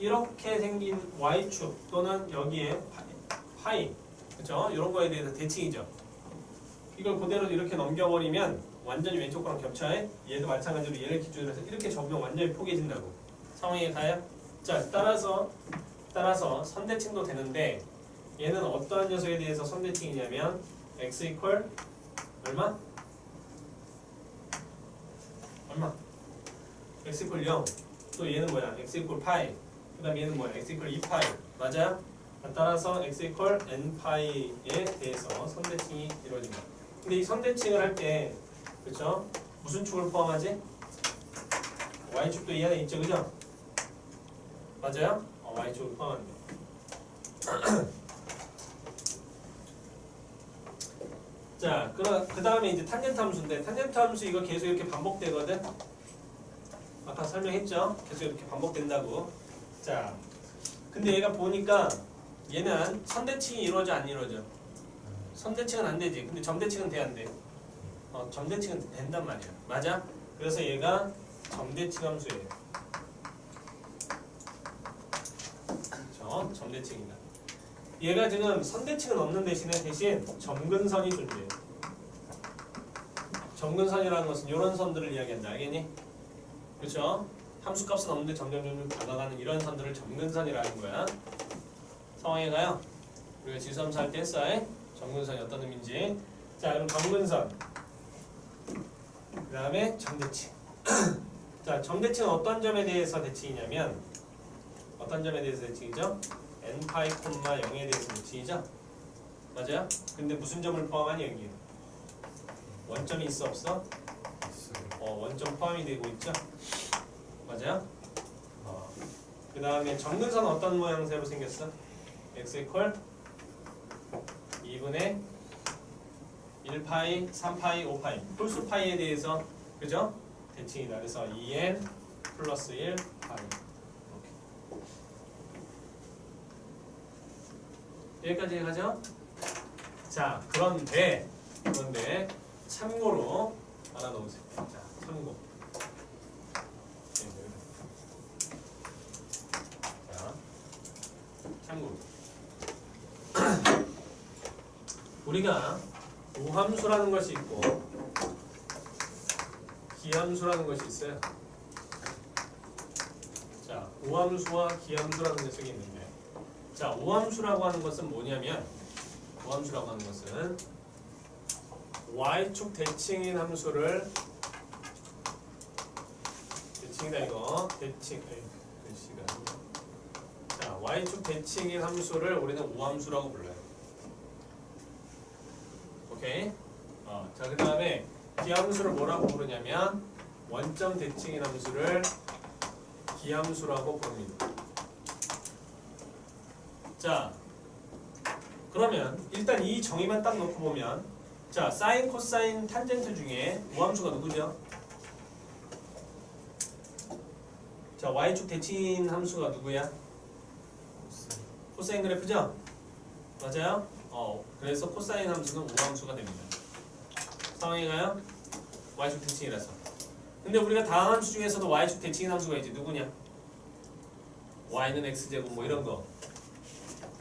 이렇게 생긴 y축 또는 여기에 파이 그렇죠? 이런 거에 대해서 대칭이죠. 이걸 그대로 이렇게 넘겨버리면 완전히 왼쪽 거랑 겹쳐요. 얘도 마찬가지로 얘를 기준으로 해서 이렇게 적용 완전히 포개진다고. 상황이 가요? 자, 따라서 따라서 선대칭도 되는데 얘는 어떠한 녀석에 대해서 선대칭이냐면 x 이퀄 얼마? 얼마? x 이퀄 0. 또 얘는 뭐야? x 이퀄 파이. 그 다음 얘는 뭐야? x 이퀄 2파이. 맞아요? 따라서 x 이퀄 n 파이에 대해서 선대칭이 이루어진다. 근데 이 선대칭을 할 때 그렇죠? 무슨 축을 포함하지? y축도 이 안에 있죠, 그죠? 맞아요? 어, y축을 포함합니다. 자, 그 다음에 이제 탄젠트 함수인데 탄젠트 함수 이거 계속 이렇게 반복되거든. 아까 설명했죠? 계속 이렇게 반복된다고. 자, 근데 얘가 보니까 얘는 선대칭이 이루어져 안 이루어져? 선대칭은 안 되지. 근데 점대칭은 돼 안 돼? 어, 점대칭은 된단 말이야. 맞아? 그래서 얘가 점대칭 함수예요. 그렇죠? 점대칭이다. 얘가 지금 선대칭은 없는 대신에 대신 점근선이 존재해요. 점근선이라는 것은 이런 선들을 이야기한다. 알겠니? 그렇죠? 함수값은 없는데 점점 점점 다가가는 이런 선들을 점근선이라는 거야. 상황에 가요. 우리가 지수함수 할때 했어요. 점근선이 어떤 의미인지. 자, 그럼 점근선. 그 다음에 점대칭. 자, 점대칭은 어떤 점에 대해서 대칭이냐면 어떤 점에 대해서 대칭이죠? n파이 콤마 0에 대해서 대칭이죠? 맞아요? 근데 무슨 점을 포함하니 여기? 원점이 있어 없어? 어, 원점 포함이 되고 있죠? 맞아요? 어. 그 다음에 점근선 어떤 모양새로 생겼어? x 이퀄 2분의 1파이, 3파이, 5파이 홀수 파이에 대해서 그죠? 대칭이다. 그래서 2n 플러스 1 파이 이렇게. 여기까지 가죠? 자, 그런데 그런데 참고로 알아놓으세요. 자, 참고. 네, 여기다. 자, 참고로. 우리가 우함수라는 것이 있고 기함수라는 것이 있어요. 자, 우함수와 기함수라는 녀석이 있는데, 자, 우함수라고 하는 것은 뭐냐면, 우함수라고 하는 것은 y축 대칭인 함수를 대칭이다 이거 대칭 글씨가 자 y축 대칭인 함수를 우리는 우함수라고 불러요. 오케이. 어, 자, 그 다음에 기함수를 뭐라고 부르냐면 원점 대칭인 함수를 기함수라고 부릅니다. 자, 그러면 일단 이 정의만 딱 놓고 보면 자, 사인, 코사인, 탄젠트 중에 우함수가 누구죠? 자, y축 대칭인 함수가 누구야? 코사인 그래프죠? 맞아요? 어, 그래서 코사인 함수는 우함수가 됩니다. 상황이 가요? y축 대칭이라서. 근데 우리가 다음 함수 중에서도 y축 대칭인 함수가 있지. 누구냐? y는 x제곱 뭐 이런 거.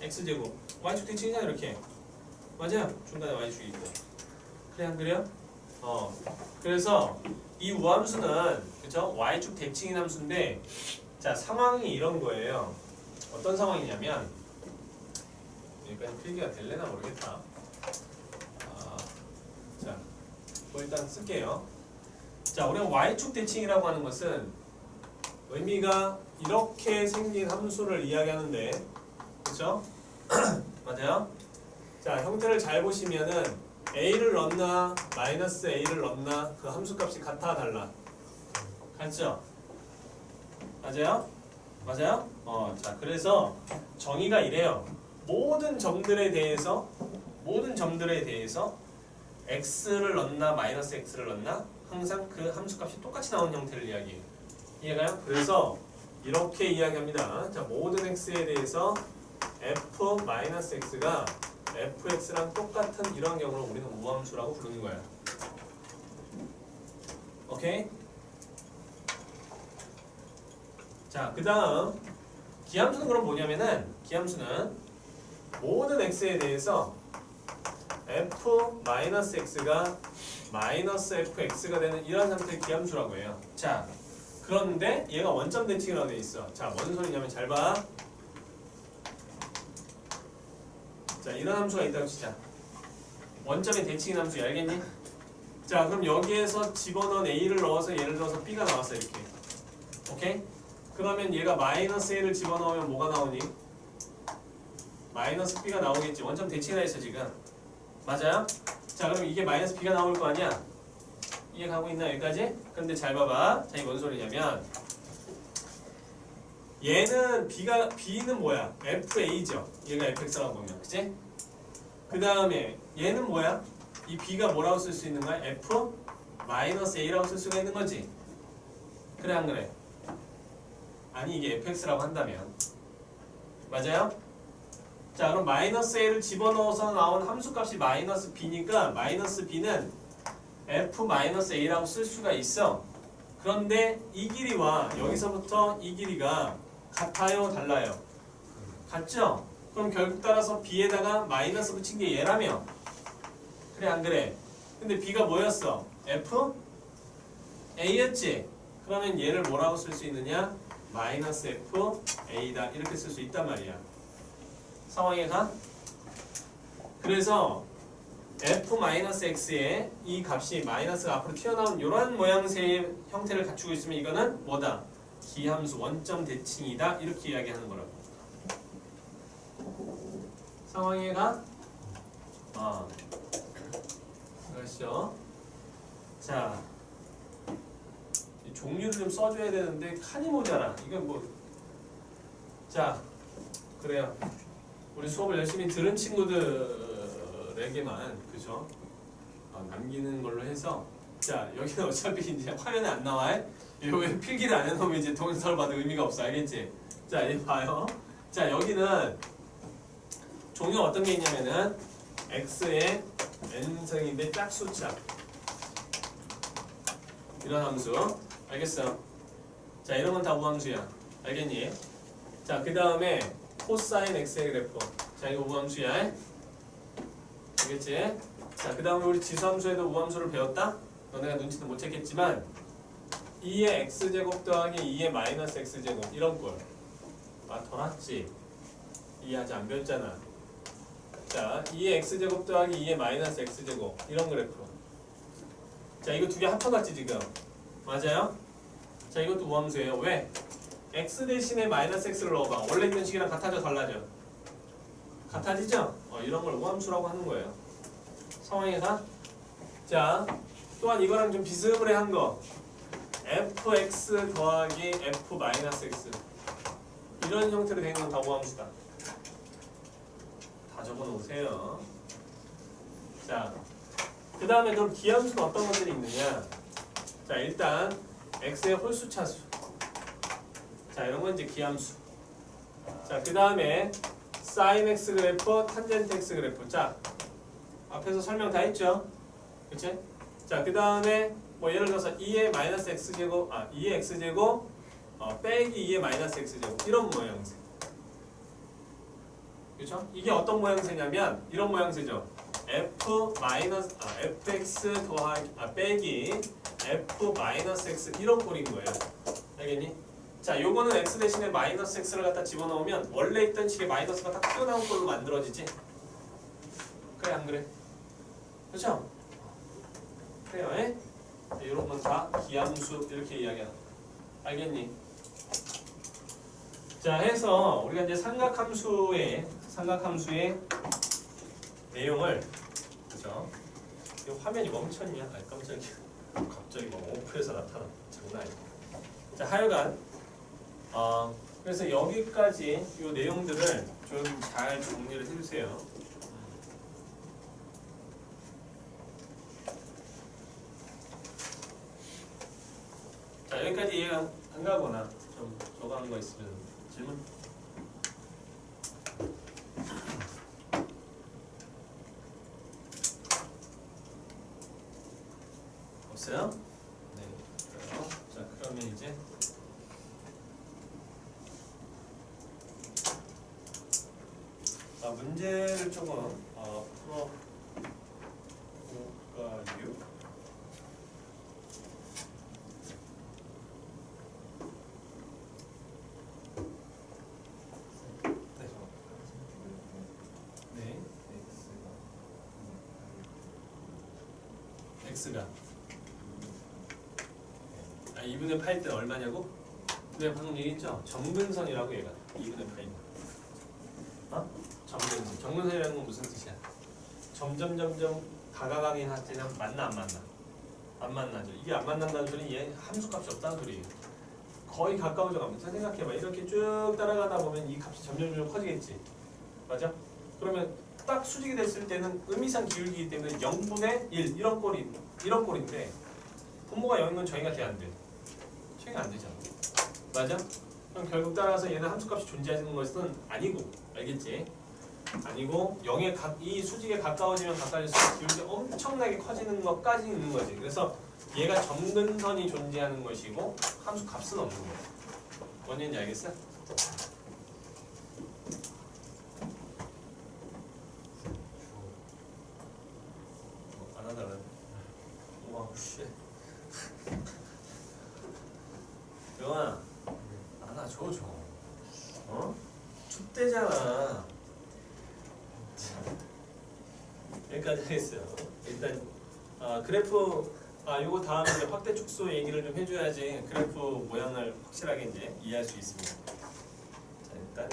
x제곱. y축 대칭이잖아 이렇게. 맞아요? 중간에 y축이 있고. 그래 안 그래요? 어. 그래서 이 우함수는 그죠? y축 대칭인 함수인데 자 상황이 이런 거예요. 어떤 상황이냐면 여기까지 필기가 될래나 모르겠다. 아, 자, 뭐 일단 쓸게요. 자, 우리가 y축 대칭이라고 하는 것은 의미가 이렇게 생긴 함수를 이야기하는데, 그렇죠? 맞아요? 자, 형태를 잘 보시면은 a를 넣나 마이너스 a를 넣나 그 함수값이 같아 달라. 같죠? 맞아요? 맞아요? 어, 자, 그래서 정의가 이래요. 모든 점들에 대해서 모든 점들에 대해서 x를 넣나 마이너스 x를 넣나 항상 그 함수값이 똑같이 나오는 형태를 이야기해요. 이해가요? 그래서 이렇게 이야기합니다. 자, 모든 x에 대해서 f 마이너스 x가 fx랑 똑같은 이런 경우를 우리는 우함수라고 부르는 거야. 오케이? 자, 그 다음 기함수는 그럼 뭐냐면은 기함수는 모든 x에 대해서 f 마이너스 x가 마이너스 fx가 되는 이런 상태의 기함수라고 해요. 자, 그런데 얘가 원점 대칭이라고 돼 있어. 자, 뭔 소리냐면 잘 봐. 자, 이런 함수가 있다고 치자. 원점의 대칭인 함수 알겠니? 자, 그럼 여기에서 집어넣은 a를 넣어서 예를 들어서 b가 나왔어 이렇게. 오케이? 그러면 얘가 마이너스 a를 집어넣으면 뭐가 나오니? 마이너스 b가 나오겠지. 원점 대칭이라 했어 지금. 맞아요? 자 그럼 이게 마이너스 b가 나올 거 아니야? 이해 가고 있나 여기까지? 근데 잘 봐봐. 자, 이게 뭔 소리냐면 얘는 b가 b는 뭐야? fa죠. 얘가 fx라고 보면, 그치? 그 다음에 얘는 뭐야? 이 b가 뭐라고 쓸 수 있는 거야? f 마이너스 a라고 쓸 수가 있는 거지. 그래 안 그래? 아니 이게 fx라고 한다면 맞아요? 자 그럼 마이너스 a를 집어넣어서 나온 함수값이 마이너스 b니까 마이너스 b는 f 마이너스 a라고 쓸 수가 있어. 그런데 이 길이와 여기서부터 이 길이가 같아요, 달라요? 같죠? 그럼 결국 따라서 b에다가 마이너스 붙인 게 얘라며. 그래 안 그래? 근데 b가 뭐였어? f a였지. 그러면 얘를 뭐라고 쓸 수 있느냐? 마이너스 f a다 이렇게 쓸 수 있단 말이야. 상황에 가. 그래서 f-x의 이 값이 마이너스가 앞으로 튀어나온 이런 모양새의 형태를 갖추고 있으면 이거는 뭐다? 기함수 원점 대칭이다 이렇게 이야기하는 거라고 상황에 가? 아 그렇죠 자이 종류를 좀 써줘야 되는데 칸이 모자라 이건 뭐자 그래요 우리 수업을 열심히 들은 친구들에게만 그죠? 어, 남기는 걸로 해서 자 여기는 어차피 이제 화면에 안 나와. 이거 왜 필기를 안 해놓으면 이제 동영상을 봐도 의미가 없어 알겠지? 자 이제 봐요. 자 여기는 종류가 어떤 게 있냐면은 x의 n승인데 짝수짝 이런 함수 알겠어? 자 이런 건 다 우함수야 알겠니? 자 그 다음에 코사인 x의 그래프 자 이거 우함수야 알겠지? 자 그 다음에 우리 지수함수에도 우함수를 배웠다? 너네가 눈치는 못 챘겠지만 2의 x제곱 더하기 2의 마이너스 x제곱 이런 꼴 아, 더 낫지? 이해하지 안 배웠잖아 자 2의 x제곱 더하기 2의 마이너스 x제곱 이런 그래프 자 이거 두 개 합쳐봤지 지금 맞아요? 자 이것도 우함수예요 왜? X 대신에 마이너스 x를 넣어봐. 원래 있는 식이랑 같아져 달라져? 같아지죠? 어, 이런 걸 우함수라고 하는 거예요. 상황에서 자 또한 이거랑 좀 비스무리 한 거 fx 더하기 f 마이너스 x 이런 형태로 되는 건 다 우함수다. 다 적어놓으세요. 자, 그 다음에 그럼 기함수는 어떤 것들이 있느냐? 자, 일단 x의 홀수 차수. 자, 이런 건 이제 기함수. 자, 그 다음에 sin x 그래프, 탄젠트 x 그래프. 자, 앞에서 설명 다 했죠? 그치? 자, 그 다음에 뭐 예를 들어서 2의 마이너스 x 제곱, 아, 2의 x 제곱, 어, 빼기 2의 마이너스 x 제곱 이런 모양새. 그렇죠? 이게 어떤 모양새냐면 이런 모양새죠. f 마이너스 아, fx 더하기 아 빼기 f 마이너스 x 이런 꼴인 거예요. 알겠니? 자, 요거는 x 대신에 마이너스 x를 갖다 집어넣으면 원래 있던 식의 마이너스가 딱 튀어나온 걸로 만들어지지. 그래 안 그래? 그렇죠? 그래요, 에? 네, 이런 건 다 기함수 이렇게 이야기하는. 알겠니? 자, 해서 우리가 이제 삼각함수의 삼각함수의 내용을 그죠? 이 화면이 멈췄냐? 아 깜짝이야. 갑자기 막 오프해서 나타나. 장난 아니야. 자, 하여간 어, 그래서 여기까지 이 내용들을 좀 잘 정리를 해주세요. 자, 여기까지 이해가 안 가거나 좀 저거 하는 거 있으면 질문? 없어요? 네. 그래요. 자, 그러면 이제 아, 문제를 조금 어, 풀어볼까요? 네. x가 아 2분의 8 때는 얼마냐고? 내가 방금 얘기했죠? 정근선이라고 얘가 2분의 8이 어? 정근선 정근선이라는 건 무슨 뜻이야? 점점 점점 다가가긴 하지만 만나 안 만나? 안 만나죠 이게 안 만난다는 소리는 얘 함수값이 없다는 소리예요 거의 가까워져 갑니다 자, 생각해봐 이렇게 쭉 따라가다 보면 이 값이 점점 점점 커지겠지 맞아? 그러면 딱 수직이 됐을 때는 의미상 기울기이기 때문에 0분의 1 이런 꼴이 이런 꼴인데 분모가 0인 건 정의가 돼야 안 돼? 정의가 안 되잖아 맞아? 그럼 결국 따라서 얘는 함수값이 존재하는 것은 아니고 알겠지? 아니고 0에 가, 이 수직에 가까워지면 가까워질수록 기울기 엄청나게 커지는 것까지 있는 거지 그래서 얘가 점근선이 존재하는 것이고 함수 값은 없는 거야 뭔 얘기인지 알겠어? 어, 안 하다가 와 씨. 영아 안아줘 줘. 어? 춥대잖아. 참. 여기까지 하겠어요. 일단 아, 그래프 아 요거 다음에 확대 축소 얘기를 좀 해줘야지 그래프 모양을 확실하게 이제 이해할 수 있습니다. 자 일단